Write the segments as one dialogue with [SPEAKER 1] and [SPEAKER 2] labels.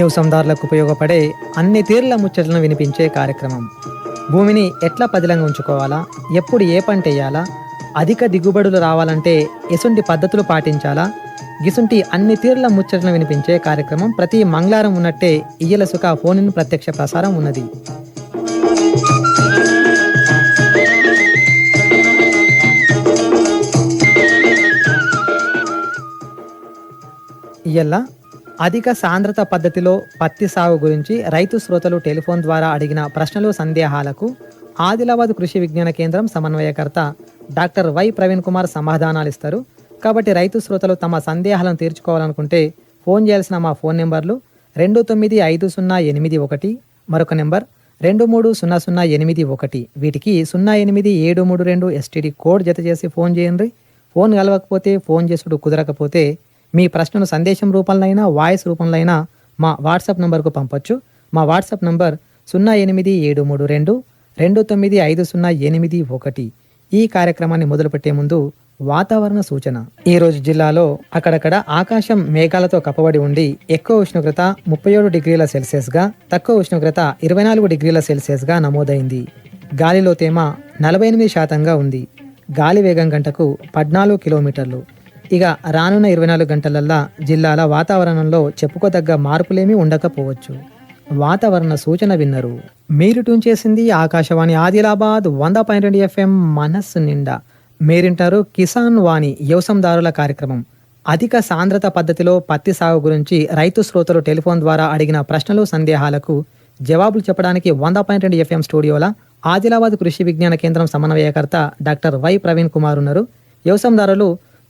[SPEAKER 1] నివసందారులకు ఉపయోగపడే అన్ని తీరుల ముచ్చట్లను వినిపించే కార్యక్రమం భూమిని ఎట్లా పదిలంగా ఉంచుకోవాలా ఎప్పుడు ఏ పంట వేయాలా అధిక దిగుబడులు రావాలంటే ఎసుంటి పద్ధతులు పాటించాలా గిసుంటి అన్ని తీరుల ముచ్చట్లను వినిపించే కార్యక్రమం ప్రతి మంగళవారం ఉన్నట్టే ఇయ్యల సుఖ ఫోన్ ప్రత్యక్ష ప్రసారం ఉన్నది ఇయ్యల్ల అధిక సాంద్రత పద్ధతిలో పత్తి సాగు గురించి రైతు శ్రోతలు టెలిఫోన్ ద్వారా అడిగిన ప్రశ్నలు సందేహాలకు ఆదిలాబాద్ కృషి విజ్ఞాన కేంద్రం సమన్వయకర్త డాక్టర్ వై ప్రవీణ్ కుమార్ సమాధానాలు ఇస్తారు. కాబట్టి రైతు శ్రోతలు తమ సందేహాలను తీర్చుకోవాలనుకుంటే ఫోన్ చేయాల్సిన మా ఫోన్ నెంబర్లు రెండు తొమ్మిది ఐదు సున్నా ఎనిమిది ఒకటి మరొక నెంబర్ రెండు మూడు సున్నా సున్నా ఎనిమిది ఒకటి. వీటికి సున్నా ఎనిమిది ఏడు మూడు రెండు ఎస్టీడీ కోడ్ జత చేసి ఫోన్ చేయండి. ఫోన్ కలవకపోతే ఫోన్ చేసుడు కుదరకపోతే మీ ప్రశ్నను సందేశం రూపంలో వాయిస్ రూపంలో మా వాట్సాప్ నంబర్కు పంపొచ్చు. మా వాట్సాప్ నంబర్ సున్నా ఎనిమిది ఏడు మూడు రెండు రెండు తొమ్మిది ఐదు సున్నా ఎనిమిది ఒకటి. ఈ కార్యక్రమాన్ని మొదలుపెట్టే ముందు వాతావరణ సూచన. ఈ రోజు జిల్లాలో అక్కడక్కడ ఆకాశం మేఘాలతో కప్పబడి ఉండి ఎక్కువ ఉష్ణోగ్రత ముప్పై ఏడు డిగ్రీల సెల్సియస్గా తక్కువ ఉష్ణోగ్రత ఇరవై నాలుగు డిగ్రీల సెల్సియస్గా నమోదైంది. గాలిలో తేమ నలభై ఎనిమిది శాతంగా ఉంది. గాలి వేగం గంటకు పద్నాలుగు కిలోమీటర్లు. ఇక రానున్న ఇరవై నాలుగు గంటలల్లా జిల్లాల వాతావరణంలో చెప్పుకోదగ్గ మార్పులేమీ ఉండకపోవచ్చు. వాతావరణ సూచన విన్నరు. మీరు ట్యూన్ చేసింది ఆకాశవాణి ఆదిలాబాద్ వంద పాయింట్ రెండు ఎఫ్ఎం మనస్సు నిండా. మీరింటారు కిసాన్ వాణి వ్యవసాయదారుల కార్యక్రమం. అధిక సాంద్రత పద్ధతిలో పత్తి సాగు గురించి రైతు శ్రోతలు టెలిఫోన్ ద్వారా అడిగిన ప్రశ్నలు సందేహాలకు జవాబులు చెప్పడానికి వంద పాయింట్ రెండు ఎఫ్ఎం స్టూడియోల ఆదిలాబాద్ కృషి విజ్ఞాన కేంద్రం సమన్వయకర్త డాక్టర్ వై ప్రవీణ్ కుమార్ ఉన్నారు. వ్యవసాయదారులు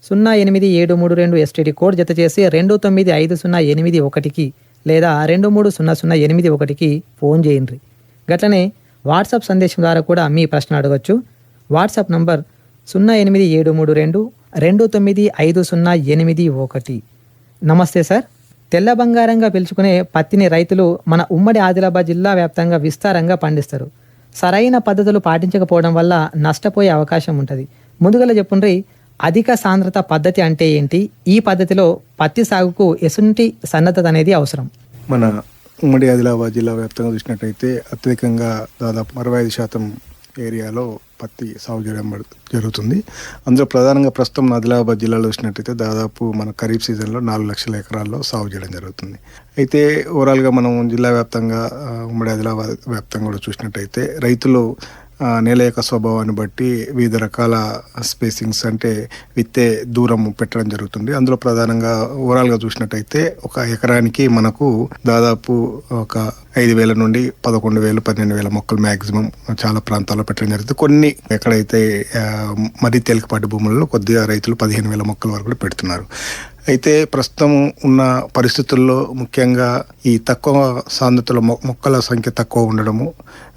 [SPEAKER 1] సున్నా ఎనిమిది ఏడు మూడు రెండు ఎస్టీడీ కోడ్ జత చేసి రెండు తొమ్మిది ఐదు సున్నా ఎనిమిది ఒకటికి లేదా రెండు మూడు సున్నా సున్నా ఎనిమిది ఒకటికి ఫోన్ చేయండి. గట్లనే వాట్సాప్ సందేశం ద్వారా కూడా మీ ప్రశ్న అడగచ్చు. వాట్సాప్ నంబర్ సున్నా ఎనిమిది ఏడు మూడు రెండు రెండు తొమ్మిది ఐదు సున్నా ఎనిమిది ఒకటి. నమస్తే సార్. తెల్ల బంగారంగా పిలుచుకునే పత్తిని రైతులు మన ఉమ్మడి ఆదిలాబాద్ జిల్లా వ్యాప్తంగా విస్తారంగా పండిస్తారు. సరైన పద్ధతులు పాటించకపోవడం వల్ల నష్టపోయే అవకాశం ఉంటుంది. ముందుగా చెప్పుండ్రి అధిక సాంద్రత పద్ధతి అంటే ఏంటి? ఈ పద్ధతిలో పత్తి సాగుకు ఎసుంటి సన్నద్ధత అనేది అవసరం.
[SPEAKER 2] మన ఉమ్మడి ఆదిలాబాద్ జిల్లా వ్యాప్తంగా చూసినట్టయితే అత్యధికంగా దాదాపు అరవై ఐదు శాతం ఏరియాలో పత్తి సాగు చేయడం జరుగుతుంది. అందులో ప్రధానంగా ప్రస్తుతం ఆదిలాబాద్ జిల్లాలో చూసినట్టయితే దాదాపు మన ఖరీఫ్ సీజన్లో నాలుగు లక్షల ఎకరాల్లో సాగు చేయడం జరుగుతుంది. అయితే ఓవరాల్గా మనం జిల్లా వ్యాప్తంగా ఉమ్మడి ఆదిలాబాద్ వ్యాప్తంగా కూడా చూసినట్టయితే రైతులు నేల యొక్క స్వభావాన్ని బట్టి వివిధ రకాల స్పేసింగ్స్ అంటే విత్తే దూరం పెట్టడం జరుగుతుంది. అందులో ప్రధానంగా ఓవరాల్గా చూసినట్టయితే ఒక ఎకరానికి మనకు దాదాపు ఒక ఐదు వేల నుండి పదకొండు వేలు పన్నెండు వేల మొక్కలు మ్యాక్సిమం చాలా ప్రాంతాల్లో పెట్టడం జరుగుతుంది. కొన్ని ఎక్కడైతే మరీ తేలికపాటి భూములలో కొద్దిగా రైతులు పదిహేను వేల మొక్కల వరకు కూడా పెడుతున్నారు. అయితే ప్రస్తుతం ఉన్న పరిస్థితుల్లో ముఖ్యంగా ఈ తక్కువ సాంద్రతలో మొ- మొక్కల సంఖ్య తక్కువ ఉండడము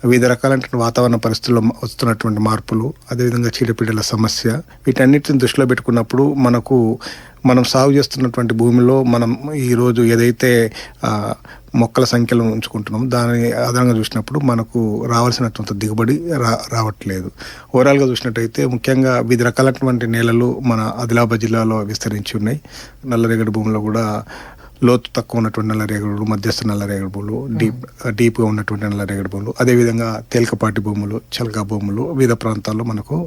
[SPEAKER 2] వివిధ రకాలైనటువంటి వాతావరణ పరిస్థితుల్లో వస్తున్నటువంటి మార్పులు అదేవిధంగా చీడపీడల సమస్య వీటన్నిటిని దృష్టిలో పెట్టుకున్నప్పుడు మనకు మనం సాగు చేస్తున్నటువంటి భూమిలో మనం ఈరోజు ఏదైతే మొక్కల సంఖ్యలో ఉంచుకుంటున్నాం దాని ఆధారంగా చూసినప్పుడు మనకు రావాల్సినటువంటి దిగుబడి రా రావట్లేదు. ఓవరాల్గా చూసినట్టయితే ముఖ్యంగా వివిధ రకాలైనటువంటి నేలలు మన ఆదిలాబాద్ జిల్లాలో విస్తరించి ఉన్నాయి. నల్లరేగడి భూముల్లో కూడా లోతు తక్కువ ఉన్నటువంటి నల్లరేగడులు మధ్యస్థ నల్లరేగడి భూములు డీప్ డీప్గా ఉన్నటువంటి నల్లరేగడి భూములు అదేవిధంగా తేలికపాటి భూములు చలక భూములు వివిధ ప్రాంతాల్లో మనకు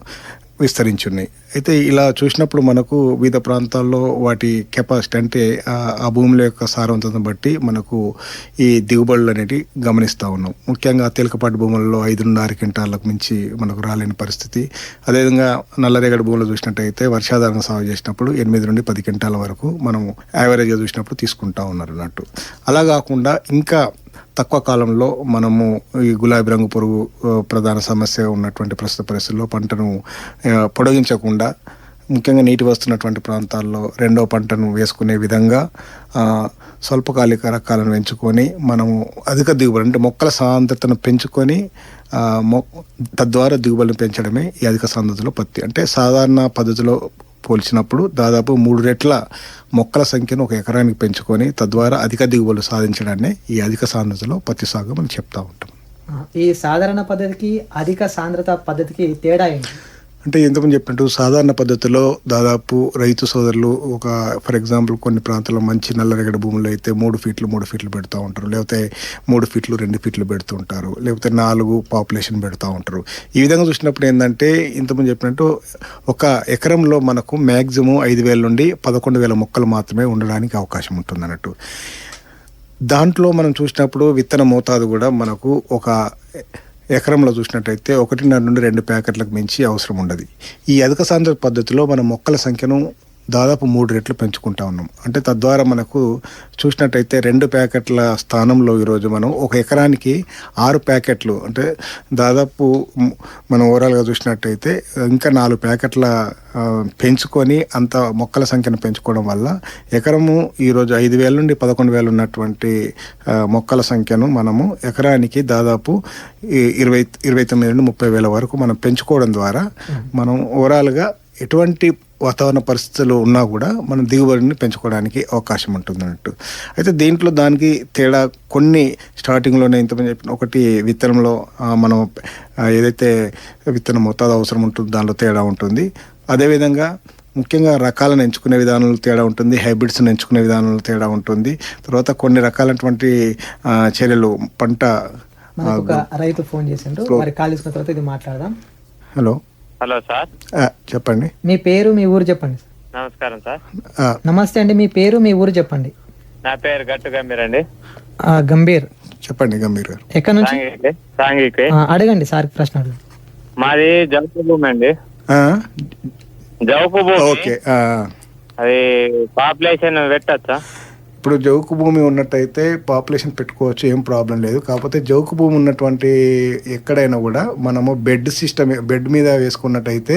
[SPEAKER 2] విస్తరించి ఉన్నాయి అయితే ఇలా చూసినప్పుడు మనకు వివిధ ప్రాంతాల్లో వాటి కెపాసిటీ అంటే ఆ- భూముల యొక్క సారవంతతను బట్టి మనకు ఈ దిగుబడులు అనేవి గమనిస్తూ ఉన్నాం. ముఖ్యంగా తేలికపాటి భూముల్లో ఐదు నుండి ఆరు క్వింటాలకు మించి మనకు రాలేని పరిస్థితి. అదేవిధంగా నల్లరేగడి భూములు చూసినట్టయితే వర్షాధారణ సాగు చేసినప్పుడు ఎనిమిది నుండి పది క్వింటాల వరకు మనం యావరేజ్గా చూసినప్పుడు తీసుకుంటా ఉన్నారు అన్నట్టు. అలా కాకుండా ఇంకా తక్కువ కాలంలో మనము ఈ గులాబీ రంగు పురుగు ప్రధాన సమస్య ఉన్నటువంటి ప్రస్తుత పరిస్థితుల్లో పంటను పొడిగించకుండా ముఖ్యంగా నీటి వస్తున్నటువంటి ప్రాంతాల్లో రెండో పంటను వేసుకునే విధంగా స్వల్పకాలిక రకాలను ఎంచుకొని మనము అధిక దిగుబడి అంటే మొక్కల సాంద్రతను పెంచుకొని మొ తద్వారా దిగుబడిని పెంచడమే ఈ అధిక సాంద్రతలో పత్తి. అంటే సాధారణ పద్ధతిలో పోల్చినప్పుడు దాదాపు మూడు రెట్ల మొక్కల సంఖ్యను ఒక ఎకరానికి పెంచుకొని తద్వారా అధిక దిగుబడులు సాధించడాన్ని ఈ అధిక సాంద్రతలో పత్తి సాగు మనం చెప్తా ఉంటాం.
[SPEAKER 1] ఈ సాధారణ పద్ధతికి అధిక సాంద్రత పద్ధతికి తేడా ఏంటి?
[SPEAKER 2] అంటే ఇంతకుముందు చెప్పినట్టు సాధారణ పద్ధతిలో దాదాపు రైతు సోదరులు ఒక ఫర్ ఎగ్జాంపుల్ కొన్ని ప్రాంతాల్లో మంచి నల్లరేగడి భూముల్లో అయితే మూడు ఫీట్లు మూడు ఫీట్లు పెడతా ఉంటారు. లేకపోతే మూడు ఫీట్లు రెండు ఫీట్లు పెడుతూ ఉంటారు. లేకపోతే నాలుగు పాపులేషన్ పెడతా ఉంటారు. ఈ విధంగా చూసినప్పుడు ఏంటంటే ఇంతకుముందు చెప్పినట్టు ఒక ఎకరంలో మనకు మ్యాక్సిమం ఐదు వేల నుండి పదకొండు వేల మొక్కలు మాత్రమే ఉండడానికి అవకాశం ఉంటుంది అన్నట్టు దాంట్లో మనం చూసినప్పుడు విత్తన మోతాదు కూడా మనకు ఒక ఎకరంలో చూసినట్టయితే ఒకటిన్నర నుండి రెండు ప్యాకెట్లకు మించి అవసరం ఉండదు. ఈ అధిక సాంద్ర పద్ధతిలో మన మొక్కల సంఖ్యను దాదాపు మూడు రెట్లు పెంచుకుంటా ఉన్నాం. అంటే తద్వారా మనకు చూసినట్టయితే రెండు ప్యాకెట్ల స్థానంలో ఈరోజు మనం ఒక ఎకరానికి ఆరు ప్యాకెట్లు అంటే దాదాపు మనం ఓవరాల్గా చూసినట్టయితే ఇంకా నాలుగు ప్యాకెట్ల పెంచుకొని అంత మొక్కల సంఖ్యను పెంచుకోవడం వల్ల ఎకరము ఈరోజు ఐదు వేల నుండి పదకొండు వేలు ఉన్నటువంటి మొక్కల సంఖ్యను మనము ఎకరానికి దాదాపు ఇరవై ఇరవై తొమ్మిది నుండి ముప్పై వేల వరకు మనం పెంచుకోవడం ద్వారా మనం ఓవరాల్గా ఎటువంటి వాతావరణ పరిస్థితులు ఉన్నా కూడా మనం దిగుబడిని పెంచుకోవడానికి అవకాశం ఉంటుంది అన్నట్టు. అయితే దీంట్లో దానికి తేడా కొన్ని స్టార్టింగ్లోనే ఇంతమంది చెప్పిన ఒకటి విత్తనంలో మనం ఏదైతే విత్తనం మోతాదు అవసరం ఉంటుందో దానిలో తేడా ఉంటుంది. అదేవిధంగా ముఖ్యంగా రకాలను ఎంచుకునే విధానంలో తేడా ఉంటుంది హైబ్రిడ్స్ని ఎంచుకునే విధానంలో తేడా ఉంటుంది. తర్వాత కొన్ని రకాలైనటువంటి చర్యలు పంట
[SPEAKER 1] రైతు ఫోన్ చేసిండ్రు మరి కాల్ తర్వాత ఇది మాట్లాడదాం.
[SPEAKER 2] హలో.
[SPEAKER 3] Hello sir.
[SPEAKER 2] చెప్పండి.
[SPEAKER 1] మీ పేరు మీ ఊరు చెప్పండి
[SPEAKER 3] నమస్కారం సార్.
[SPEAKER 2] ఆ,
[SPEAKER 1] నమస్తే అండి మీ పేరు మీ ఊరు చెప్పండి.
[SPEAKER 3] నా పేరు గట్టు గంభీరండి
[SPEAKER 1] ఆ, గంభీర్.
[SPEAKER 2] చెప్పండి గంభీర్ గారు.
[SPEAKER 1] ఎక్కడి నుంచి?
[SPEAKER 3] సాంఘికి సాంఘికి.
[SPEAKER 1] ఆ, అడగండి సార్ ప్రశ్న అడగండి
[SPEAKER 3] మాది జౌకు భూమి అండి.
[SPEAKER 2] ఆ,
[SPEAKER 3] జౌకు భూమి.
[SPEAKER 2] ఓకే ఆ,
[SPEAKER 3] అది పాపులేషన్ పెట్టచ్చా?
[SPEAKER 2] ఇప్పుడు జౌకు భూమి ఉన్నట్టయితే పాపులేషన్ పెట్టుకోవచ్చు ఏం ప్రాబ్లం లేదు. కాకపోతే జౌకు భూమి ఉన్నటువంటి ఎక్కడైనా కూడా మనము బెడ్ సిస్టమ్ బెడ్ మీద వేసుకున్నట్టయితే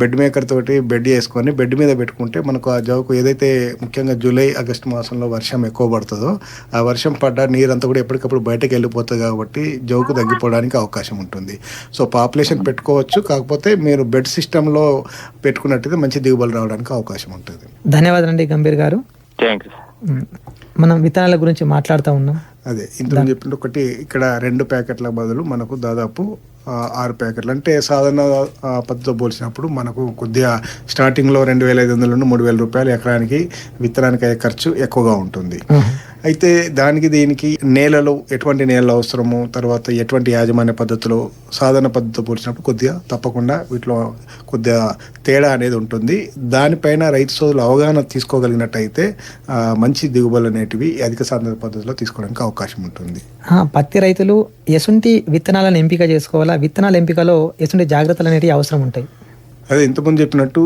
[SPEAKER 2] బెడ్ మేకర్ తోటి బెడ్ వేసుకొని బెడ్ మీద పెట్టుకుంటే మనకు ఆ జౌకు ఏదైతే ముఖ్యంగా జూలై ఆగస్టు మాసంలో వర్షం ఎక్కువ పడుతుందో ఆ వర్షం పడ్డ నీరంతా కూడా ఎప్పటికప్పుడు బయటకు వెళ్ళిపోతుంది కాబట్టి జౌకు తగ్గిపోవడానికి అవకాశం ఉంటుంది. సో పాపులేషన్ పెట్టుకోవచ్చు. కాకపోతే మీరు బెడ్ సిస్టంలో పెట్టుకున్నట్టయితే మంచి దిగుబడి రావడానికి అవకాశం ఉంటుంది.
[SPEAKER 1] ధన్యవాదాలండి గంభీర్ గారు.
[SPEAKER 3] థ్యాంక్ యూ
[SPEAKER 1] ఉమ్, మనం విత్తనాల గురించి మాట్లాడుతూ ఉన్నాం.
[SPEAKER 2] అదే ఇంతకు చెప్పిన ఒకటి ఇక్కడ రెండు ప్యాకెట్ల బదులు మనకు దాదాపు ఆ, ఆరు ప్యాకెట్లు. అంటే సాధారణ పద్ధతితో పోల్చినప్పుడు మనకు కొద్దిగా స్టార్టింగ్లో రెండు వేల ఐదు వందల నుండి మూడు వేల రూపాయలు ఎకరానికి విత్తనానికి అయ్యే ఖర్చు ఎక్కువగా ఉంటుంది. అయితే దానికి దీనికి నేలలు ఎటువంటి నేలలు అవసరము తర్వాత ఎటువంటి యాజమాన్య పద్ధతిలో సాధారణ పద్ధతితో పోల్చినప్పుడు కొద్దిగా తప్పకుండా వీటిలో కొద్దిగా తేడా అనేది ఉంటుంది. దానిపైన రైతు సోదరులు అవగాహన తీసుకోగలిగినట్టయితే మంచి దిగుబడులు అనేటివి అధిక సాధన పద్ధతిలో తీసుకోవడానికి అవకాశం ఉంటుంది.
[SPEAKER 1] పత్తి రైతులు ఎసుంటి విత్తనాలను ఎంపిక చేసుకోవాలా? విత్తనాల ఎంపికలో ఎసుంటి జాగ్రత్తలు అనేవి అవసరం ఉంటాయి.
[SPEAKER 2] అదే ఇంతకుముందు చెప్పినట్టు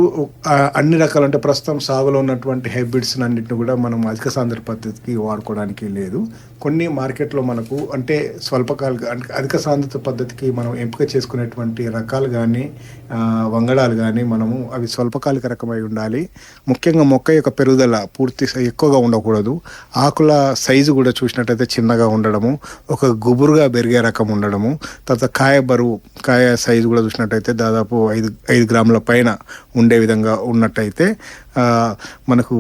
[SPEAKER 2] అన్ని రకాలు అంటే ప్రస్తుతం సాగులో ఉన్నటువంటి హైబ్రిడ్స్ అన్నింటిని కూడా మనం అధిక సాంద్ర పద్ధతికి వాడుకోవడానికి లేదు. కొన్ని మార్కెట్లో మనకు అంటే స్వల్పకాలిక అధిక సాంద్రత పద్ధతికి మనం ఎంపిక చేసుకునేటువంటి రకాలు కానీ వంగడాలు కానీ మనము అవి స్వల్పకాలిక రకమై ఉండాలి. ముఖ్యంగా మొక్క యొక్క పెరుగుదల పూర్తి ఎక్కువగా ఉండకూడదు. ఆకుల సైజు కూడా చూసినట్టయితే చిన్నగా ఉండడము ఒక గుబురుగా పెరిగే రకం ఉండడము తర్వాత కాయ బరువు కాయ సైజు కూడా చూసినట్టయితే దాదాపు ఐదు ఐదు గ్రాముల పైన ఉండే విధంగా ఉన్నట్టయితే మనకు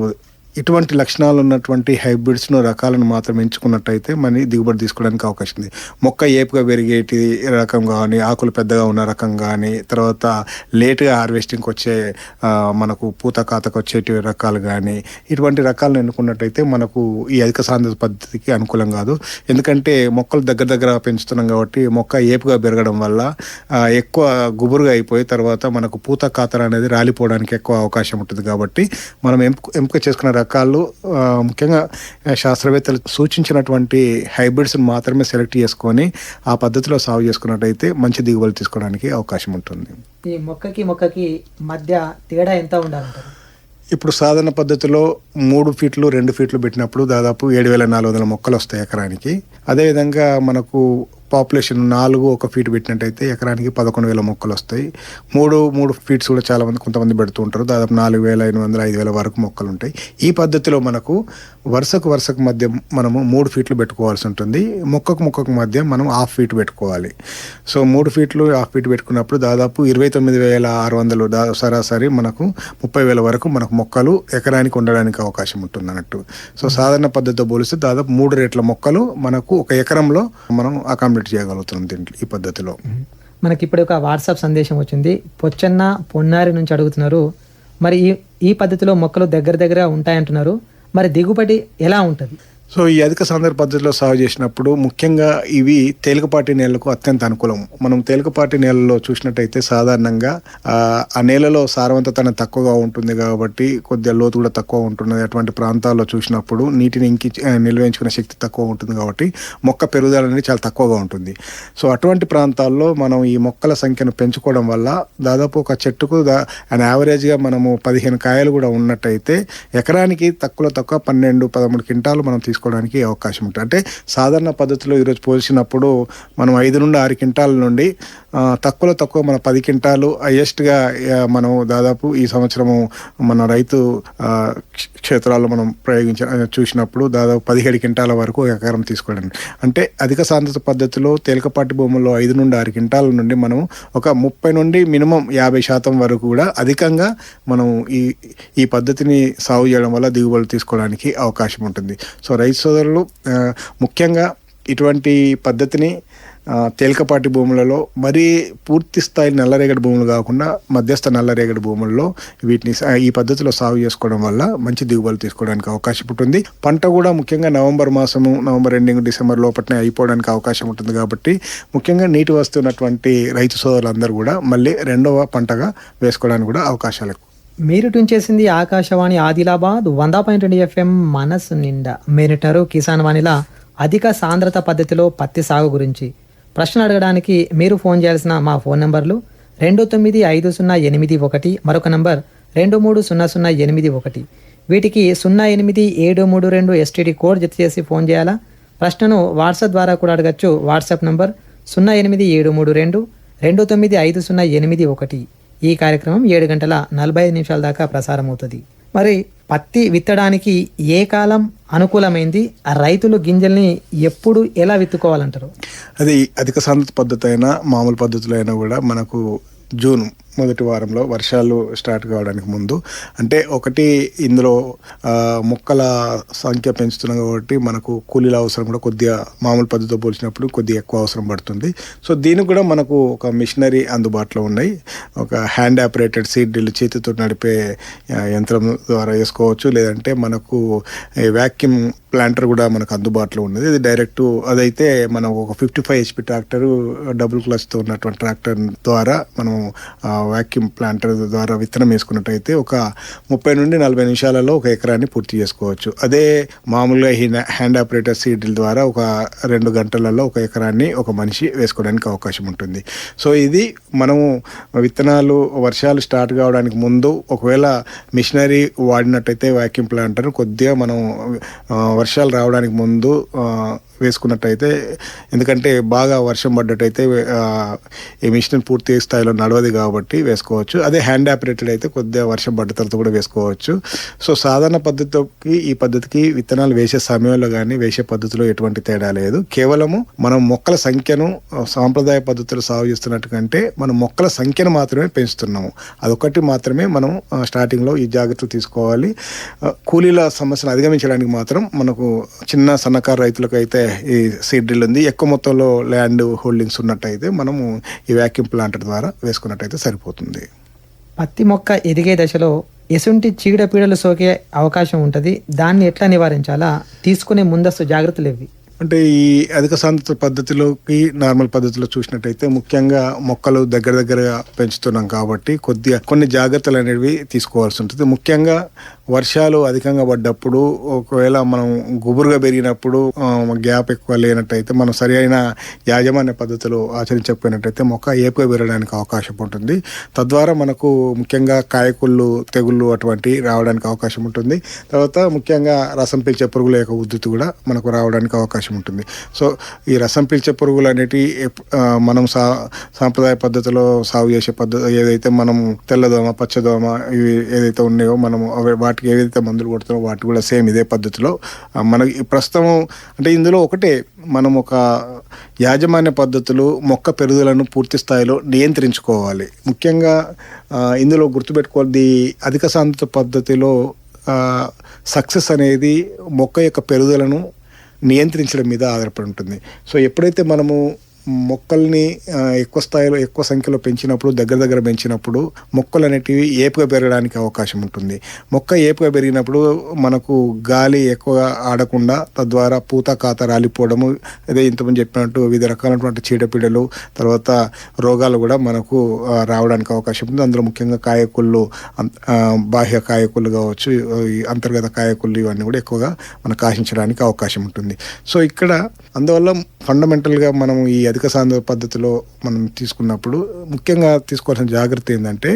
[SPEAKER 2] ఇటువంటి లక్షణాలు ఉన్నటువంటి హైబ్రిడ్స్ను రకాలను మాత్రం ఎంచుకున్నట్టయితే మన దిగుబడి తీసుకోవడానికి అవకాశం ఉంది. మొక్క ఏపుగా పెరిగేటి రకం కానీ ఆకులు పెద్దగా ఉన్న రకం కానీ తర్వాత లేటుగా హార్వెస్టింగ్కి వచ్చే మనకు పూత కాతకు వచ్చేటి రకాలు కానీ ఇటువంటి రకాలను ఎన్నుకున్నట్టయితే మనకు ఈ అధిక సాంద్రత పద్ధతికి అనుకూలం కాదు. ఎందుకంటే మొక్కలు దగ్గర దగ్గర పెంచుతున్నాం కాబట్టి మొక్క ఏపుగా పెరగడం వల్ల ఎక్కువ గుబురుగా అయిపోయి తర్వాత మనకు పూత కాతర అనేది రాలిపోవడానికి ఎక్కువ అవకాశం ఉంటుంది కాబట్టి మనం ఎంపిక ఎంపిక చేసుకున్న రకాలు ముఖ్యంగా శాస్త్రవేత్తలు సూచించినటువంటి హైబ్రిడ్స్ని మాత్రమే సెలెక్ట్ చేసుకొని ఆ పద్ధతిలో సాగు చేసుకున్నట్టయితే మంచి దిగుబడి తీసుకోవడానికి అవకాశం ఉంటుంది.
[SPEAKER 1] ఈ మొక్కకి మొక్కకి మధ్య తేడా ఎంత ఉండాలంటారు?
[SPEAKER 2] ఇప్పుడు సాధారణ పద్ధతిలో మూడు ఫీట్లు రెండు ఫీట్లు పెట్టినప్పుడు దాదాపు ఏడు వేల నాలుగు వందల మొక్కలు వస్తాయి ఎకరానికి. అదేవిధంగా మనకు పాపులేషన్ నాలుగు ఒక ఫీట్ పెట్టినట్టయితే ఎకరానికి పదకొండు వేల మొక్కలు వస్తాయి. మూడు మూడు ఫీట్స్ కూడా చాలా మంది కొంతమంది పెడుతూ ఉంటారు. దాదాపు నాలుగు వేల ఎనిమిది వందల ఐదు వేల వరకు మొక్కలు ఉంటాయి. ఈ పద్ధతిలో మనకు వరుసకు వరుసకు మధ్య మనము మూడు ఫీట్లు పెట్టుకోవాల్సి ఉంటుంది. మొక్కకు మొక్కకు మధ్య మనం హాఫ్ ఫీట్ పెట్టుకోవాలి. సో మూడు ఫీట్లు హాఫ్ ఫీట్ పెట్టుకున్నప్పుడు దాదాపు ఇరవై తొమ్మిది వేల ఆరు వందలు దా సరాసరి మనకు ముప్పై వేల వరకు మనకు మొక్కలు ఎకరానికి ఉండడానికి అవకాశం ఉంటుంది అన్నట్టు. సో సాధారణ పద్ధతితో పోలిస్తే దాదాపు మూడు రేట్ల మొక్కలు మనకు ఒక ఎకరంలో మనం అకామిడేట్ చేయగలుగుతున్నాం దీంట్లో ఈ పద్ధతిలో.
[SPEAKER 1] మనకి ఇప్పుడు ఒక వాట్సాప్ సందేశం వచ్చింది. పొచ్చన్న పొన్నారి నుంచి అడుగుతున్నారు మరి ఈ ఈ పద్ధతిలో మొక్కలు దగ్గర దగ్గర ఉంటాయంటున్నారు మరి దిగుబడి ఎలా ఉంటుంది?
[SPEAKER 2] సో ఈ అధిక సాంద్ర పద్ధతిలో సాగు చేసినప్పుడు ముఖ్యంగా ఇవి తేలికపాటి నేలకు అత్యంత అనుకూలం. మనం తేలికపాటి నేలలో చూసినట్టయితే సాధారణంగా ఆ, నేలలో సారవంతతన తక్కువగా ఉంటుంది కాబట్టి కొద్దిగా లోతు కూడా తక్కువ ఉంటుంది అటువంటి ప్రాంతాల్లో చూసినప్పుడు నీటిని ఇంకి నిల్వేయించుకునే నిల్వించుకునే శక్తి తక్కువ ఉంటుంది కాబట్టి మొక్క పెరుగుదల అనేది చాలా తక్కువగా ఉంటుంది. సో అటువంటి ప్రాంతాల్లో మనం ఈ మొక్కల సంఖ్యను పెంచుకోవడం వల్ల దాదాపు ఒక చెట్టుకు దా అండ్ యావరేజ్గా మనము పదిహేను కాయలు కూడా ఉన్నట్టయితే ఎకరానికి తక్కువలో తక్కువ పన్నెండు పదమూడు క్వింటాలు మనం తీసుకోవడానికి అవకాశం ఉంటుంది. అంటే సాధారణ పద్ధతిలో ఈరోజు పోల్చినప్పుడు మనం ఐదు నుండి ఆరు క్వింటాల నుండి తక్కువలో తక్కువ మన పది క్వింటాలు హయ్యెస్ట్గా మనం దాదాపు ఈ సంవత్సరము మన రైతు క్షేత్రాల్లో మనం ప్రయోగించ చూసినప్పుడు దాదాపు పదిహేడు క్వింటాల వరకు ఎకరం తీసుకోవడం. అంటే అధిక సాంద్రత పద్ధతిలో తేలికపాటి భూముల్లో ఐదు నుండి ఆరు క్వింటాల నుండి మనం ఒక ముప్పై నుండి మినిమం యాభై శాతం వరకు కూడా అధికంగా మనం ఈ ఈ పద్ధతిని సాగు చేయడం వల్ల దిగుబడులు తీసుకోవడానికి అవకాశం ఉంటుంది. సో రైతు సోదరులు ముఖ్యంగా ఇటువంటి పద్ధతిని తేలికపాటి భూములలో మరీ పూర్తి స్థాయి నల్లరేగడి భూములు కాకుండా మధ్యస్థ నల్లరేగడి భూముల్లో వీటిని ఈ పద్ధతిలో సాగు చేసుకోవడం వల్ల మంచి దిగుబడులు తీసుకోవడానికి అవకాశం ఉంటుంది. పంట కూడా ముఖ్యంగా నవంబర్ మాసము నవంబర్ ఎండింగ్ డిసెంబర్ లోపలనే అయిపోవడానికి అవకాశం ఉంటుంది కాబట్టి ముఖ్యంగా నీటి వస్తున్నటువంటి రైతు సోదరులందరూ కూడా మళ్ళీ రెండవ పంటగా వేసుకోవడానికి కూడా అవకాశాలు ఎక్కువ.
[SPEAKER 1] మీరు ట్యూన్ చేసింది ఆకాశవాణి ఆదిలాబాద్ వంద పాయింట్ రెండు ఎఫ్ఎం మనసు నిండా. మీరిటారు కిసాన్ వాణిలా అధిక సాంద్రత పద్ధతిలో పత్తి సాగు గురించి. ప్రశ్న అడగడానికి మీరు ఫోన్ చేయాల్సిన మా ఫోన్ నంబర్లు రెండు తొమ్మిది ఐదు సున్నా ఎనిమిది ఒకటి మరొక నంబర్ రెండు మూడు సున్నా సున్నా ఎనిమిది ఒకటి. వీటికి సున్నా ఎనిమిది ఏడు మూడు రెండు ఎస్టీడీ కోడ్ జత చేసి ఫోన్ చేయాలా? ప్రశ్నను వాట్సాప్ ద్వారా కూడా అడగచ్చు. వాట్సాప్ నంబర్ సున్నా ఎనిమిది ఏడు మూడు రెండు రెండు తొమ్మిది ఐదు సున్నా ఎనిమిది ఒకటి. ఈ కార్యక్రమం ఏడు గంటల నలభై ఐదు నిమిషాల దాకా ప్రసారం అవుతుంది మరి పత్తి విత్తడానికి ఏ కాలం అనుకూలమైంది? ఆ రైతులు గింజల్ని ఎప్పుడు ఎలా విత్తుకోవాలంటారు?
[SPEAKER 2] అది అధిక సాంద్రత పద్ధతి అయినా మామూలు పద్ధతులు అయినా కూడా మనకు జూన్ మొదటి వారంలో వర్షాలు స్టార్ట్ కావడానికి ముందు. అంటే ఒకటి ఇందులో మొక్కల సంఖ్య పెంచుతున్నాం కాబట్టి మనకు కూలీల అవసరం కూడా కొద్దిగా మామూలు పద్ధతితో పోల్చినప్పుడు కొద్దిగా ఎక్కువ అవసరం పడుతుంది. సో దీనికి కూడా మనకు ఒక మిషనరీ అందుబాటులో ఉన్నాయి. ఒక హ్యాండ్ ఆపరేటెడ్ సీడ్ డ్రిల్ చేతితో నడిపే యంత్రం ద్వారా వేసుకోవచ్చు. లేదంటే మనకు వ్యాక్యూమ్ ప్లాంటర్ కూడా మనకు అందుబాటులో ఉన్నది. ఇది డైరెక్ట్ అదైతే మనం ఒక fifty five HP tractor double క్లచ్తో ఉన్నటువంటి ట్రాక్టర్ ద్వారా మనం వ్యాక్యూమ్ ప్లాంటర్ ద్వారా విత్తనం వేసుకున్నట్టయితే ఒక ముప్పై నుండి నలభై నిమిషాలలో ఒక ఎకరాన్ని పూర్తి చేసుకోవచ్చు. అదే మామూలుగా ఈ హ్యాండ్ ఆపరేటర్ సీడ్ల ద్వారా ఒక రెండు గంటలలో ఒక ఎకరాన్ని ఒక మనిషి వేసుకోవడానికి అవకాశం ఉంటుంది. సో ఇది మనము విత్తనాలు వర్షాలు స్టార్ట్ కావడానికి ముందు ఒకవేళ మిషనరీ వాడినట్టయితే వ్యాక్యూమ్ ప్లాంటర్ కొద్దిగా మనం వర్షాలు రావడానికి ముందు వేసుకున్నట్టయితే ఎందుకంటే బాగా వర్షం పడ్డట్టయితే ఈ మిషన్ పూర్తి స్థాయిలో నడవదు కాబట్టి వేసుకోవచ్చు. అదే హ్యాండ్ ఆపరేటెడ్ అయితే కొద్దిగా వర్షం పడ్డ తర్వాత కూడా వేసుకోవచ్చు. సో సాధారణ పద్ధతికి ఈ పద్ధతికి విత్తనాలు వేసే సమయంలో కానీ వేసే పద్ధతిలో ఎటువంటి తేడా లేదు. కేవలము మనం మొక్కల సంఖ్యను సాంప్రదాయ పద్ధతిలో సాగు చేస్తున్నట్టు కంటే మనం మొక్కల సంఖ్యను మాత్రమే పెంచుతున్నాము. అదొకటి మాత్రమే మనం స్టార్టింగ్లో ఈ జాగ్రత్తలు తీసుకోవాలి. కూలీల సమస్యను అధిగమించడానికి మాత్రం మనకు చిన్న సన్నకారు రైతులకు అయితే ఈ సీడ్ డ్రిల్ ఉంది. ఎక్కువ మొత్తంలో ల్యాండ్ హోల్డింగ్స్ ఉన్నట్టయితే మనము ఈ వ్యాక్యూమ్ ప్లాంటర్ ద్వారా వేసుకున్నట్టయితే సరిపోతుంది.
[SPEAKER 1] పత్తి మొక్క ఎదిగే దశలో ఎసుంటి చీడపీడలు సోకే అవకాశం ఉంటుంది. దాన్ని ఎట్లా నివారించాలా? తీసుకునే ముందస్తు జాగ్రత్తలు ఇవి
[SPEAKER 2] అంటే ఈ అధిక సాంద్రత పద్ధతిలోకి నార్మల్ పద్ధతిలో చూసినట్టయితే ముఖ్యంగా మొక్కలు దగ్గర దగ్గరగా పెంచుతున్నాం కాబట్టి కొద్దిగా కొన్ని జాగ్రత్తలు అనేవి తీసుకోవాల్సి ఉంటుంది. ముఖ్యంగా వర్షాలు అధికంగా పడ్డప్పుడు ఒకవేళ మనం గుబురుగా పెరిగినప్పుడు గ్యాప్ ఎక్కువ లేనట్టయితే మనం సరి అయిన యాజమాన్య పద్ధతులు ఆచరించకపోయినట్టయితే మొక్క ఏపుగా పెరగడానికి అవకాశం ఉంటుంది. తద్వారా మనకు ముఖ్యంగా కాయకుళ్ళు తెగుళ్ళు అటువంటి రావడానికి అవకాశం ఉంటుంది. తర్వాత ముఖ్యంగా రసం పీల్చే పురుగుల యొక్క ఉద్ధృతి కూడా మనకు రావడానికి అవకాశం ఉంటుంది. సో ఈ రసం పీల్చే పురుగులు అనేటివి మనం సా సాంప్రదాయ పద్ధతిలో సాగు చేసే పద్ధతి ఏదైతే మనం తెల్లదోమ పచ్చదోమ ఇవి ఏదైతే ఉన్నాయో మనము అవి వాటికి ఏవైతే మందులు కొడుతున్నామో వాటి కూడా సేమ్ ఇదే పద్ధతిలో. మనకి ప్రస్తుతం అంటే ఇందులో ఒకటే మనం ఒక యాజమాన్య పద్ధతులు మొక్క పెరుగుదలను పూర్తి స్థాయిలో నియంత్రించుకోవాలి. ముఖ్యంగా ఇందులో గుర్తుపెట్టుకోవాలి అధిక సాంద్రత పద్ధతిలో సక్సెస్ అనేది మొక్క యొక్క పెరుగుదలను నియంత్రించడం మీద ఆధారపడి ఉంటుంది. సో ఎప్పుడైతే మనము మొక్కల్ని ఎక్కువ స్థాయిలో ఎక్కువ సంఖ్యలో పెంచినప్పుడు దగ్గర దగ్గర పెంచినప్పుడు మొక్కలు అనేటివి ఏపుగా పెరగడానికి అవకాశం ఉంటుంది. మొక్క ఏపుగా పెరిగినప్పుడు మనకు గాలి ఎక్కువగా ఆడకుండా తద్వారా పూత కాత రాలిపోవడము అదే ఇంతకుముందు చెప్పినట్టు వివిధ రకాలైనటువంటి చీడపీడలు తర్వాత రోగాలు కూడా మనకు రావడానికి అవకాశం ఉంది అందులో ముఖ్యంగా కాయకుళ్ళు బాహ్య కాయకుళ్ళు కావచ్చు ఈ అంతర్గత కాయకుళ్ళు ఇవన్నీ కూడా ఎక్కువగా మనకు ఆశించడానికి అవకాశం ఉంటుంది. సో ఇక్కడ అందువల్ల ఫండమెంటల్గా మనం ఈ అధిక సాంద్ర పద్ధతిలో మనం తీసుకున్నప్పుడు ముఖ్యంగా తీసుకోవాల్సిన జాగ్రత్త ఏంటంటే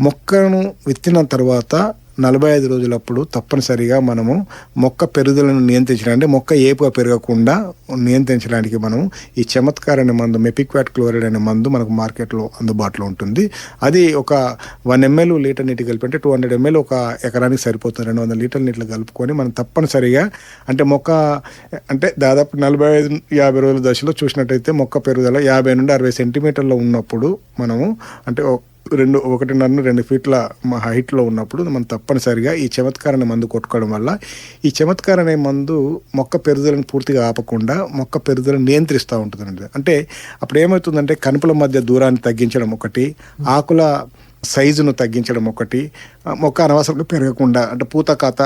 [SPEAKER 2] మొక్కను విత్తిన తర్వాత నలభై ఐదు రోజులప్పుడు తప్పనిసరిగా మనము మొక్క పెరుగుదలను నియంత్రించడానికి అంటే మొక్క ఏపుగా పెరగకుండా నియంత్రించడానికి మనం ఈ చమత్కార అనే మందు మెపిక్వాట్ క్లోరైడ్ అనే మందు మనకు మార్కెట్లో అందుబాటులో ఉంటుంది. అది ఒక వన్ ఎంఎల్ లీటర్ నీటి కలిపి అంటే టూ హండ్రెడ్ ఎంఎల్ ఒక ఎకరానికి సరిపోతుంది. రెండు వందల లీటర్ నీటిలో కలుపుకొని మనం తప్పనిసరిగా అంటే మొక్క అంటే దాదాపు నలభై ఐదు యాభై రోజుల దశలో చూసినట్టయితే మొక్క పెరుగుదల యాభై నుండి అరవై సెంటీమీటర్లో ఉన్నప్పుడు మనము అంటే రెండు ఒకటిన్నర రెండు ఫీట్ల మా హైట్లో ఉన్నప్పుడు మనం తప్పనిసరిగా ఈ చమత్కారాన్ని మందు కొట్టుకోవడం వల్ల ఈ చమత్కార్ అనే మందు మొక్క పెరుగుదలను పూర్తిగా ఆపకుండా మొక్క పెరుగుదలను నియంత్రిస్తూ ఉంటుంది అంటే అప్పుడు ఏమవుతుందంటే కనుపుల మధ్య దూరాన్ని తగ్గించడం ఒకటి ఆకుల సైజును తగ్గించడం ఒకటి మొక్క అనవసరంగా పెరగకుండా అంటే పూత కాత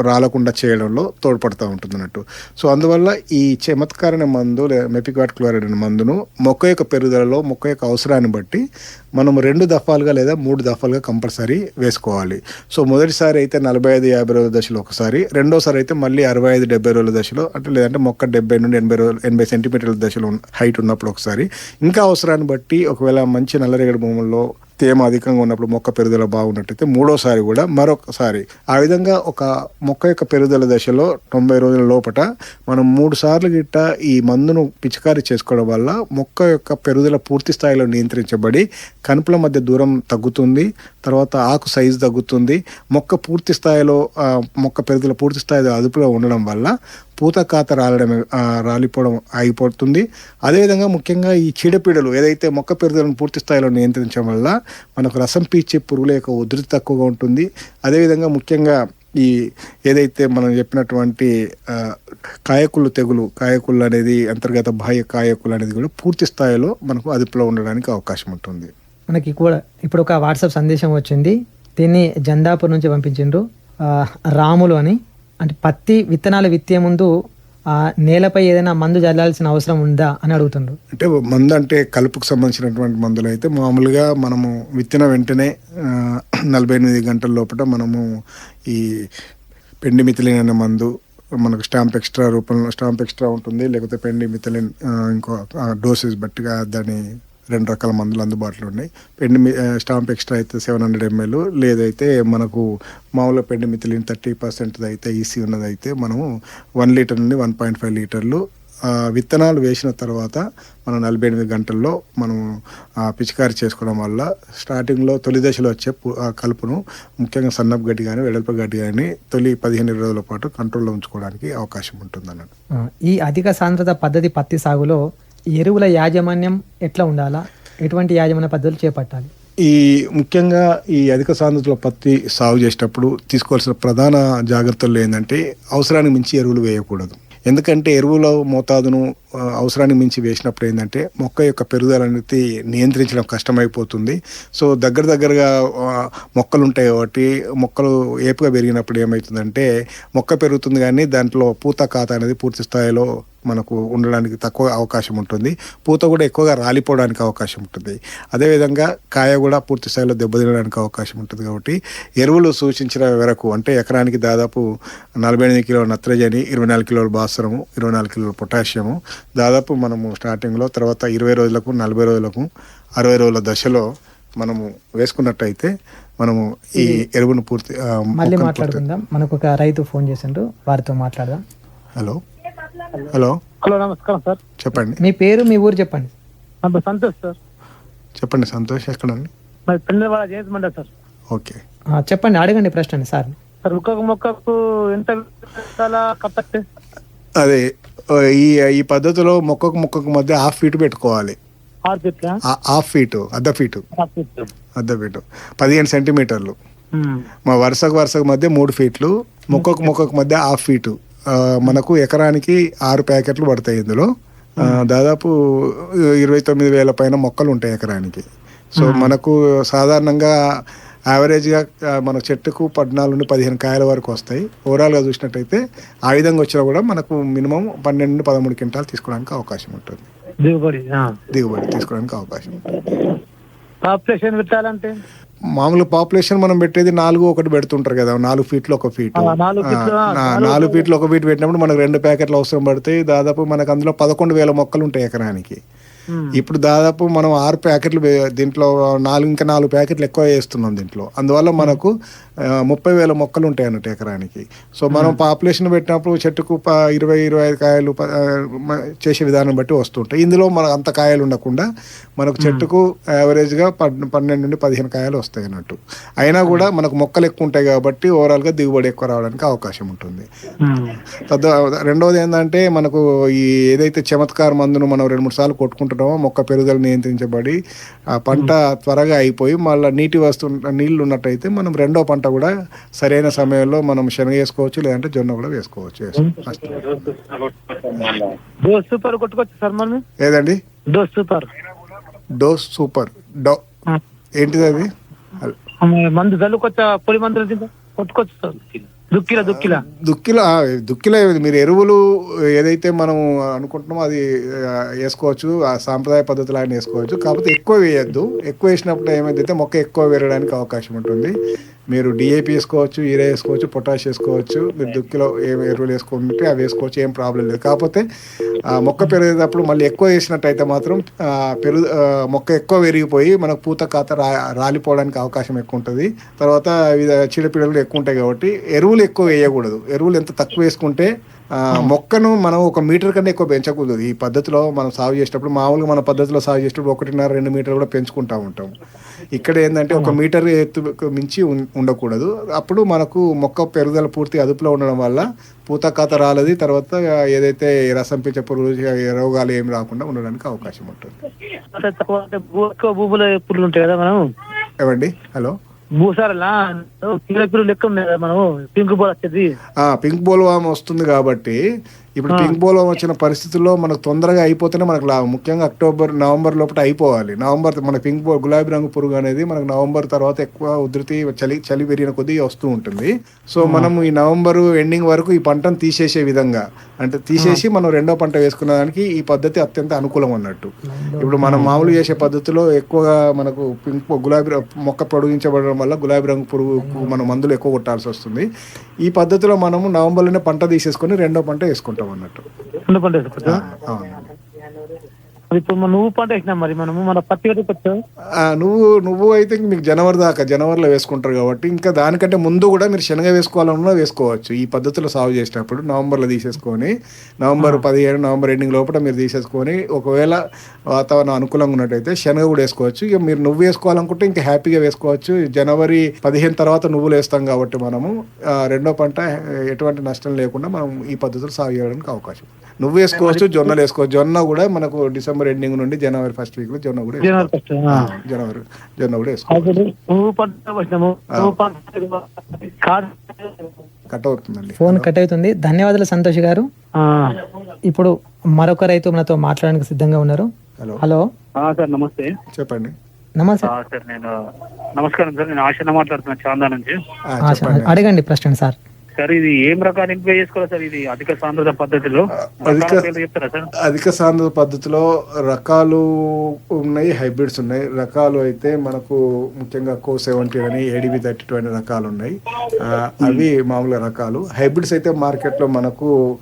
[SPEAKER 2] రాలకుండా చేయడంలో తోడ్పడుతూ ఉంటుంది అన్నట్టు సో అందువల్ల ఈ చమత్కారిన మందు లేదా మెపిక్వాట్ క్లోరైడ్ అనే మందును మొక్క యొక్క పెరుగుదలలో మొక్క యొక్క అవసరాన్ని బట్టి మనం రెండు దఫాలుగా లేదా మూడు దఫాలుగా కంపల్సరీ వేసుకోవాలి. సో మొదటిసారి అయితే నలభై ఐదు యాభై రోజుల దశలో ఒకసారి రెండోసారి అయితే మళ్ళీ అరవై ఐదు డెబ్బై రోజుల దశలో అంటే లేదంటే మొక్క డెబ్బై నుండి ఎనభై రోజులు ఎనభై సెంటీమీటర్ల దశలో హైట్ ఉన్నప్పుడు ఒకసారి. ఇంకా అవసరాన్ని బట్టి ఒకవేళ మంచి నల్లరేగడి భూముల్లో తేమ అధికంగా ఉన్నప్పుడు మొక్క పెరుగుదల బాగున్నట్టయితే మూడోసారి కూడా మరొకసారి. ఆ విధంగా ఒక మొక్క యొక్క పెరుగుదల దశలో తొంభై రోజుల లోపట మనం మూడు సార్లు గిట్ట ఈ మందును పిచికారీ చేసుకోవడం వల్ల మొక్క యొక్క పెరుగుదల పూర్తి స్థాయిలో నియంత్రించబడి కనుపుల మధ్య దూరం తగ్గుతుంది తర్వాత ఆకు సైజు తగ్గుతుంది. మొక్క పూర్తి స్థాయిలో మొక్క పెరుగుదల పూర్తి స్థాయిలో అదుపులో ఉండడం వల్ల పూత కాత రాలడం రాలిపోవడం ఆగిపోతుంది. అదేవిధంగా ముఖ్యంగా ఈ చీడపీడలు ఏదైతే మొక్క పెరుగుదలను పూర్తి స్థాయిలో నియంత్రించడం వల్ల మనకు రసం పీల్చే పురుగుల యొక్క ఉధృతి తక్కువగా ఉంటుంది. అదేవిధంగా ముఖ్యంగా ఈ ఏదైతే మనం చెప్పినటువంటి కాయకుళ్ళు తెగులు కాయకుళ్ళు అనేది అంతర్గత బాహ్య కాయకులు అనేది కూడా పూర్తి స్థాయిలో మనకు అదుపులో ఉండడానికి అవకాశం ఉంటుంది.
[SPEAKER 1] మనకి కూడా ఇప్పుడు ఒక వాట్సాప్ సందేశం వచ్చింది. దీన్ని జందాపూర్ నుంచి పంపించిండ్రు రాములు అని. అంటే పత్తి విత్తనాలు విత్తే ముందు ఆ, నేలపై ఏదైనా మందు చల్లాల్సిన అవసరం ఉందా అని అడుగుతుండ్రు.
[SPEAKER 2] అంటే మందు అంటే కలుపుకు సంబంధించినటువంటి మందులు అయితే మామూలుగా మనము విత్తిన వెంటనే నలభై ఎనిమిది గంటల లోపల మనము ఈ పెండి మితిలిన మందు మనకు స్టాంప్ ఎక్స్ట్రా రూపంలో స్టాంప్ ఎక్స్ట్రా ఉంటుంది లేకపోతే పెండి మిథలిన్ ఇంకో డోసెస్ బట్టిగా దాని రెండు రకాల మందులు అందుబాటులో ఉన్నాయి. పెండి స్టాంప్ ఎక్స్ట్రా అయితే సెవెన్ హండ్రెడ్ ఎంఎల్ లేదైతే మనకు మామూలుగా పెండి మిథిలిన్ థర్టీ పర్సెంట్ అయితే ఈసీ ఉన్నదైతే మనము వన్ లీటర్ నుండి వన్ పాయింట్ ఫైవ్ లీటర్లు విత్తనాలు వేసిన తర్వాత మనం నలభై ఎనిమిది గంటల్లో మనం పిచికారి చేసుకోవడం వల్ల స్టార్టింగ్లో తొలి దశలో వచ్చే కలుపును ముఖ్యంగా సన్నపు గడ్డి కానీ వెడల్పు గడ్డి కానీ తొలి పదిహేను రోజుల పాటు కంట్రోల్లో ఉంచుకోవడానికి అవకాశం ఉంటుంది అన్నట్టు
[SPEAKER 1] ఈ అధిక సాంద్రత పద్ధతి పత్తి సాగులో ఎరువుల యాజమాన్యం ఎట్లా ఉండాలా? ఎటువంటి యాజమాన్య పద్ధతులు చేపట్టాలి?
[SPEAKER 2] ఈ ముఖ్యంగా ఈ అధిక సాంద్రతలో పత్తి సాగు చేసేటప్పుడు తీసుకోవాల్సిన ప్రధాన జాగ్రత్తలు ఏంటంటే అవసరానికి మించి ఎరువులు వేయకూడదు. ఎందుకంటే ఎరువుల మోతాదును అవసరానికి మించి వేసినప్పుడు ఏంటంటే మొక్క యొక్క పెరుగుదల అనేది నియంత్రించడం కష్టమైపోతుంది. సో దగ్గర దగ్గరగా మొక్కలు ఉంటాయి కాబట్టి మొక్కలు ఏపుగా పెరిగినప్పుడు ఏమవుతుందంటే మొక్క పెరుగుతుంది కానీ దాంట్లో పూత ఖాతా అనేది పూర్తి స్థాయిలో మనకు ఉండడానికి తక్కువ అవకాశం ఉంటుంది. పూత కూడా ఎక్కువగా రాలిపోవడానికి అవకాశం ఉంటుంది. అదేవిధంగా కాయ కూడా పూర్తి స్థాయిలో దెబ్బతినడానికి అవకాశం ఉంటుంది కాబట్టి ఎరువులు సూచించిన వరకు అంటే ఎకరానికి దాదాపు నలభై ఎనిమిది కిలోల నత్రజని ఇరవై నాలుగు కిలోల భాస్వరము ఇరవై నాలుగు కిలోల పొటాషియము. దాదాపు మనము స్టార్టింగ్లో తర్వాత ఇరవై రోజులకు నలభై రోజులకు అరవై రోజుల దశలో మనము వేసుకున్నట్టయితే మనము ఈ ఎరువును పూర్తి
[SPEAKER 1] మళ్ళీ మాట్లాడుకుందాం. మనకు ఒక రైతు ఫోన్ చేసిండ్రు వారితో మాట్లాడదాం.
[SPEAKER 2] హలో. హలో.
[SPEAKER 4] హలో నమస్కారం సార్.
[SPEAKER 2] చెప్పండి.
[SPEAKER 1] మీ పేరు మీ ఊరు చెప్పండి.
[SPEAKER 4] నా పేరు సంతోష్ సార్.
[SPEAKER 2] చెప్పండి సంతోష్ ఎక్కడండి?
[SPEAKER 4] మరి మండలి సార్.
[SPEAKER 2] ఓకే.
[SPEAKER 1] ఆ, చెప్పండి అడగండి ప్రశ్న సార్
[SPEAKER 4] సార్ ఒక్కొక్క మొక్కకు ఎంత విత్తనాల
[SPEAKER 2] అదే ఆ, ఈ ఈ పద్ధతిలో మొక్కకు మొక్కకు మధ్య హాఫ్ ఫీట్ పెట్టుకోవాలి.
[SPEAKER 4] ఆరు ఫీట్లా
[SPEAKER 2] ఆ- హాఫ్ ఫీటు అర్ధ ఫీటు.
[SPEAKER 4] ఆరు
[SPEAKER 2] అర్ధ ఫీటు. పదిహేను సెంటీమీటర్లు. మా వరుసకు వరుసకు మధ్య మూడు ఫీట్లు మొక్కకు మొక్కకు మధ్య హాఫ్ ఫీటు. మనకు ఎకరానికి ఆరు ప్యాకెట్లు పడతాయి ఇందులో. దాదాపు ఇరవై తొమ్మిది వేల పైన మొక్కలు ఉంటాయి ఎకరానికి. సో మనకు సాధారణంగా యావరేజ్గా మన చెట్టుకు పద్నాలుగు నుండి పదిహేను కాయల వరకు వస్తాయి. ఓవరాల్గా చూసినట్టయితే ఆ విధంగా వచ్చినా కూడా మనకు మినిమం పన్నెండు నుండి పదమూడు క్వింటాలు తీసుకోవడానికి అవకాశం ఉంటుంది.
[SPEAKER 4] దిగుబడి
[SPEAKER 2] దిగుబడి తీసుకోవడానికి అవకాశం ఉంటుంది.
[SPEAKER 4] పాపులేషన్ పెట్టాలంటే?
[SPEAKER 2] మామూలు పాపులేషన్ మనం పెట్టేది నాలుగు ఒకటి పెడుతుంటారు కదా నాలుగు ఫీట్లు ఒక ఫీట్
[SPEAKER 4] నాలుగు ఫీట్లు,
[SPEAKER 2] ఒక ఫీట్ పెట్టినప్పుడు మనకు రెండు ప్యాకెట్లు అవసరం పడతాయి దాదాపు మనకు అందులో పదకొండు వేల మొక్కలు ఉంటాయి ఎకరానికి. ఇప్పుడు దాదాపు మనం ఆరు ప్యాకెట్లు దీంట్లో నాలుగు ఇంకా నాలుగు ప్యాకెట్లు ఎక్కువ వేస్తున్నాం దీంట్లో. అందువల్ల మనకు ముప్పై వేల మొక్కలు ఉంటాయి అన్నట్టు ఎకరానికి. సో మనం పాపులేషన్ పెట్టినప్పుడు చెట్టుకు ఇరవై ఇరవై ఐదు కాయలు చేసే విధానం బట్టి వస్తుంటాయి. ఇందులో మనకు అంత కాయలు ఉండకుండా మనకు చెట్టుకు యావరేజ్గా పన్నెండు నుండి పదిహేను కాయలు వస్తాయి అన్నట్టు. అయినా కూడా మనకు మొక్కలు ఎక్కువ ఉంటాయి కాబట్టి ఓవరాల్గా దిగుబడి ఎక్కువ రావడానికి అవకాశం ఉంటుంది. తద్వా రెండవది ఏంటంటే మనకు ఈ ఏదైతే చమత్కార మందును మనం రెండు మూడు సార్లు కొట్టుకుంటున్నామో మొక్క పెరుగుదల నియంత్రించబడి ఆ పంట త్వరగా అయిపోయి మళ్ళీ నీటి వస్తు నీళ్ళు ఉన్నట్టయితే మనం రెండో పంట కూడా సరైన సమయంలో మనం శనగ వేసుకోవచ్చు లేదంటే జొన్న కూడా వేసుకోవచ్చు.
[SPEAKER 4] డోస్ సూపర్ కొట్టుకోవచ్చు సార్ మనం
[SPEAKER 2] ఏదండి?
[SPEAKER 4] డోస్ సూపర్
[SPEAKER 2] డోస్ సూపర్ డో ఏంటిది అది?
[SPEAKER 4] మందు జల్లుకొచ్చా పొడి మందులు తింటా? కొట్టుకోవచ్చు సార్. దుక్కిల దుక్కిల.
[SPEAKER 2] దుక్కిలో ఆ, దుక్కిలో మీరు ఎరువులు ఏదైతే మనం అనుకుంటున్నామో అది వేసుకోవచ్చు. ఆ సాంప్రదాయ పద్ధతిలో ఆయన వేసుకోవచ్చు. కాకపోతే ఎక్కువ వేయద్దు. ఎక్కువ వేసినప్పుడు ఏమైందైతే మొక్క ఎక్కువ వేరడానికి అవకాశం ఉంటుంది. మీరు డిఏపి వేసుకోవచ్చు యూరియా వేసుకోవచ్చు పొటాష్ వేసుకోవచ్చు మీరు దుక్కిలో ఏ ఎరువులు వేసుకుంటే అవి వేసుకోవచ్చు ఏం ప్రాబ్లం లేదు. కాకపోతే మొక్క పెరిగేటప్పుడు మళ్ళీ ఎక్కువ వేసినట్టయితే మాత్రం పెరుగు మొక్క ఎక్కువ పెరిగిపోయి మనకు పూత కాత రా రాలిపోవడానికి అవకాశం ఎక్కువ ఉంటుంది. తర్వాత వివిధ చీడపీడలు ఎక్కువ ఉంటాయి కాబట్టి ఎరువులు ఎక్కువ వేయకూడదు. ఎరువులు ఎంత తక్కువ వేసుకుంటే మొక్కను మనం ఒక మీటర్ కన్నా ఎక్కువ పెంచకూడదు. ఈ పద్ధతిలో మనం సాగు చేసేటప్పుడు మామూలుగా మన పద్ధతిలో సాగు చేసేటప్పుడు ఒకటిన్నర రెండు మీటర్లు కూడా పెంచుకుంటా ఉంటాం. ఇక్కడ ఏంటంటే ఒక మీటర్ ఎత్తు మించి ఉండకూడదు. అప్పుడు మనకు మొక్క పెరుగుదల పూర్తి అదుపులో ఉండడం వల్ల పూత కాత రాలది. తర్వాత ఏదైతే రసం పీచ పురుగు రోగాలు ఏమి రాకుండా ఉండడానికి అవకాశం ఉంటుంది.
[SPEAKER 4] భూముల పురుగులు ఉంటాయి కదా మనం?
[SPEAKER 2] ఏమండి? హలో?
[SPEAKER 4] భూసారలా? లెక్క కదా మనం పింక్ బాల్ వచ్చేది.
[SPEAKER 2] ఆ, పింక్ బోల్వామ్ వస్తుంది కాబట్టి ఇప్పుడు పింక్ బోల్వామ్ వచ్చిన పరిస్థితుల్లో మనకు తొందరగా అయిపోతేనే మనకు లాభం ముఖ్యంగా అక్టోబర్ నవంబర్ లోపల అయిపోవాలి. నవంబర్ మన పింక్ బో గులాబీ రంగు పురుగు అనేది మనకు నవంబర్ తర్వాత ఎక్కువ ఉధృతి చలి చలి పెరిగిన కొద్దీ వస్తూ ఉంటుంది. సో మనం ఈ నవంబర్ ఎండింగ్ వరకు ఈ పంటను తీసేసే విధంగా అంటే తీసేసి మనం రెండో పంట వేసుకునే దానికి ఈ పద్ధతి అత్యంత అనుకూలం అన్నట్టు. ఇప్పుడు మనం మామూలు చేసే పద్ధతిలో ఎక్కువగా మనకు పింక్ గులాబీ మొక్క పొడిగించబడడం వల్ల గులాబీ రంగు పురుగుకు మనం మందులు ఎక్కువ కొట్టాల్సి వస్తుంది. ఈ పద్ధతిలో మనము నవంబర్లోనే పంట తీసేసుకొని రెండో పంట వేసుకుంటాం. అన్నట్టు.
[SPEAKER 4] అవును పంట వేసుకోవచ్చు
[SPEAKER 2] అవునండి
[SPEAKER 4] మరి ఇప్పుడు నువ్వు పంట వేసినాం మరి మనము మన పత్తి
[SPEAKER 2] నువ్వు నువ్వు అయితే మీకు జనవరి దాకా జనవరిలో వేసుకుంటారు కాబట్టి ఇంకా దానికంటే ముందు కూడా మీరు శనగ వేసుకోవాలన్నా వేసుకోవచ్చు. ఈ పద్ధతిలో సాగు చేసినప్పుడు నవంబర్లో తీసేసుకొని నవంబర్ పదిహేడు నవంబర్ ఎండింగ్ లోపల మీరు తీసేసుకొని ఒకవేళ వాతావరణం అనుకూలంగా ఉన్నట్టయితే శనగ కూడా వేసుకోవచ్చు. ఇక మీరు నువ్వు వేసుకోవాలనుకుంటే ఇంకా హ్యాపీగా వేసుకోవచ్చు. జనవరి పదిహేను తర్వాత నువ్వులు వేస్తాం కాబట్టి మనము రెండో పంట ఎటువంటి నష్టం లేకుండా మనం ఈ పద్ధతిలో సాగు చేయడానికి అవకాశం. నువ్వు వేసుకోవచ్చు జొన్నలు వేసుకోవచ్చు. జొన్న కూడా మనకు డిసెంబర్ ఎండింగ్ నుండి జనవరి ఫస్ట్ వీక్లో జొన్న కూడా
[SPEAKER 4] జనవరి
[SPEAKER 2] జొన్న కూడా వేసుకోవచ్చు. కట్ అవుతుందండి.
[SPEAKER 1] ఫోన్ కట్ అవుతుంది. ధన్యవాదాలు సంతోష్ గారు.
[SPEAKER 4] ఆ.
[SPEAKER 1] ఇప్పుడు మరొక రైతు మనతో మాట్లాడడానికి సిద్ధంగా ఉన్నారు.
[SPEAKER 2] హలో.
[SPEAKER 1] హలో.
[SPEAKER 4] సార్ నమస్తే.
[SPEAKER 2] చెప్పండి.
[SPEAKER 1] నమస్తే.
[SPEAKER 4] సార్ నేను నమస్కారం సార్. నేను ఆశన మాట్లాడుతున్నా చాందా నుంచి.
[SPEAKER 1] అడగండి ప్రశ్న సార్.
[SPEAKER 4] సార్ ఇది ఏం ఎంపిక చేసుకోవాలి సార్ ఇది? అధిక సాంద్రత పద్ధతిలో?
[SPEAKER 2] అధిక-
[SPEAKER 4] చెప్తారా సార్?
[SPEAKER 2] అధిక సాంద్రత పద్ధతిలో రకాలు ఉన్నాయి హైబ్రిడ్స్ ఉన్నాయి. రకాలు అయితే మనకు ముఖ్యంగా కో సెవెంటీ అని ఏడిబి థర్టీ టూ అనే రకాలు ఉన్నాయి. అవి మామూలుగా రకాలు. హైబ్రిడ్స్ అయితే మార్కెట్లో మనకు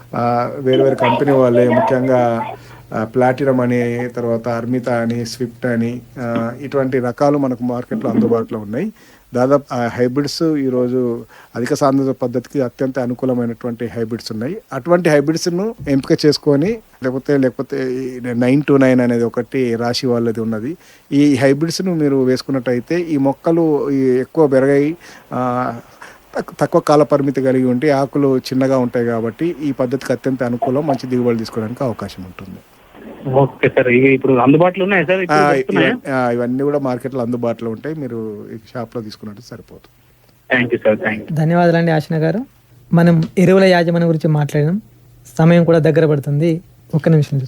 [SPEAKER 2] వేరు వేరు కంపెనీ వాళ్ళే ముఖ్యంగా ప్లాటినం అని తర్వాత అర్మిత అని స్విఫ్ట్ అని ఇటువంటి రకాలు మనకు మార్కెట్లో అందుబాటులో ఉన్నాయి. దాదాపు ఆ హైబ్రిడ్స్ ఈరోజు అధిక సాంద్రత పద్ధతికి అత్యంత అనుకూలమైనటువంటి హైబ్రిడ్స్ ఉన్నాయి. అటువంటి హైబ్రిడ్స్ను ఎంపిక చేసుకొని లేకపోతే లేకపోతే నైన్ టు నైన్ అనేది ఒకటి రాశి వాళ్ళది ఉన్నది. ఈ హైబ్రిడ్స్ను మీరు వేసుకున్నట్టయితే ఈ మొక్కలు ఎక్కువ పెరగాయి తక్కువ కాల పరిమితి కలిగి ఉంటే ఆకులు చిన్నగా ఉంటాయి కాబట్టి ఈ పద్ధతికి అత్యంత అనుకూలం మంచి దిగుబడి తీసుకోవడానికి అవకాశం ఉంటుంది.
[SPEAKER 4] ఓకే సార్ ఇవి ఇప్పుడు అందుబాటులో ఉన్నాయి సార్?
[SPEAKER 2] ఇవన్నీ- కూడా మార్కెట్లో అందుబాటులో ఉంటాయి. మీరు ఈ షాప్లో తీసుకున్నట్టు సరిపోతుంది.
[SPEAKER 4] Thank you sir thank you
[SPEAKER 1] ధన్యవాదాలండి ఆశన గారు. మనం ఎరువుల యాజమాన్యం గురించి మాట్లాడినాం. సమయం కూడా దగ్గర పడుతుంది. ఒక్క నిమిషం.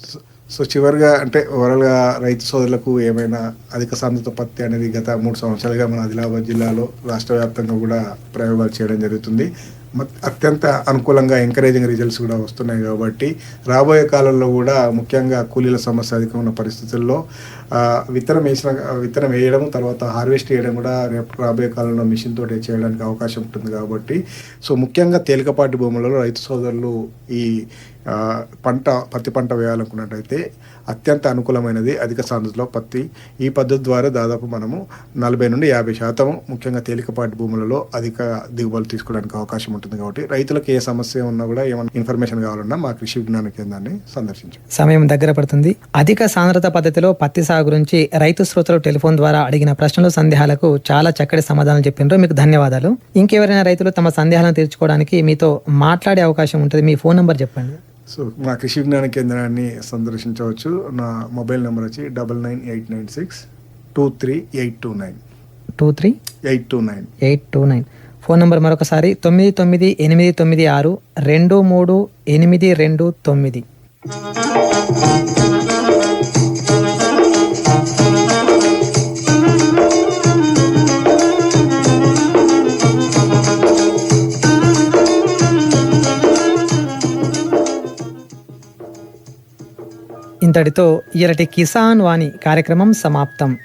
[SPEAKER 2] సో చివరిగా అంటే ఓవరాల్గా రైతు సోదరులకు ఏమైనా అధిక సాంద్రత పత్తి అనేది గత మూడు సంవత్సరాలుగా మన ఆదిలాబాద్ జిల్లాలో రాష్ట్ర వ్యాప్తంగా కూడా ప్రయోగాలు చేయడం జరుగుతుంది. అత్యంత అనుకూలంగా ఎంకరేజింగ్ రిజల్ట్స్ కూడా వస్తున్నాయి కాబట్టి రాబోయే కాలంలో కూడా ముఖ్యంగా కూలీల సమస్య అధికంగా ఉన్న పరిస్థితుల్లో విత్తనం వేసిన విత్తనం వేయడం తర్వాత హార్వెస్ట్ చేయడం కూడా రేపు రాబోయే కాలంలో మిషన్ తోటే చేయడానికి అవకాశం ఉంటుంది కాబట్టి సో ముఖ్యంగా తేలికపాటి భూములలో రైతు సోదరులు ఈ పంట పత్తి పంట వేయాలనుకున్నట్టయితే అత్యంత అనుకూలమైనది అధిక సాంద్రతలో పత్తి. ఈ పద్ధతి ద్వారా దాదాపు మనము నలభై నుండి యాభై శాతం ముఖ్యంగా తేలికపాటి భూములలో అధిక దిగుబడులు తీసుకోవడానికి అవకాశం ఉంటుంది కాబట్టి రైతులకు ఏ సమస్య ఉన్నా కూడా ఏమైనా ఇన్ఫర్మేషన్ కావాలన్నా మా కృషి విజ్ఞాన కేంద్రాన్ని సందర్శించండి.
[SPEAKER 1] సమయం దగ్గర పడుతుంది. అధిక సాంద్రత పద్ధతిలో పత్తి సాగు గురించి రైతు శ్రోతలు టెలిఫోన్ ద్వారా అడిగిన ప్రశ్నలు సందేహాలకు చాలా చక్కటి సమాధానం చెప్పిండ్రు. మీకు ధన్యవాదాలు. ఇంకెవరైనా రైతులు తమ సందేహాలను తీర్చుకోవడానికి మీతో మాట్లాడే అవకాశం ఉంటుంది. మీ ఫోన్ నంబర్ చెప్పండి.
[SPEAKER 2] సో మా కృషి విజ్ఞాన కేంద్రాన్ని సందర్శించవచ్చు. నా మొబైల్ నెంబర్ వచ్చి double nine eight nine six two three eight two nine.
[SPEAKER 1] Two three
[SPEAKER 2] eight two nine.
[SPEAKER 1] Eight two nine. Phone number మరొకసారి తొమ్మిది తొమ్మిది ఎనిమిది తొమ్మిది ఆరు రెండు మూడు ఎనిమిది రెండు తొమ్మిది. ఇంతటితో ఇరటి కిసాన్ వాణి కార్యక్రమం సమాప్తం.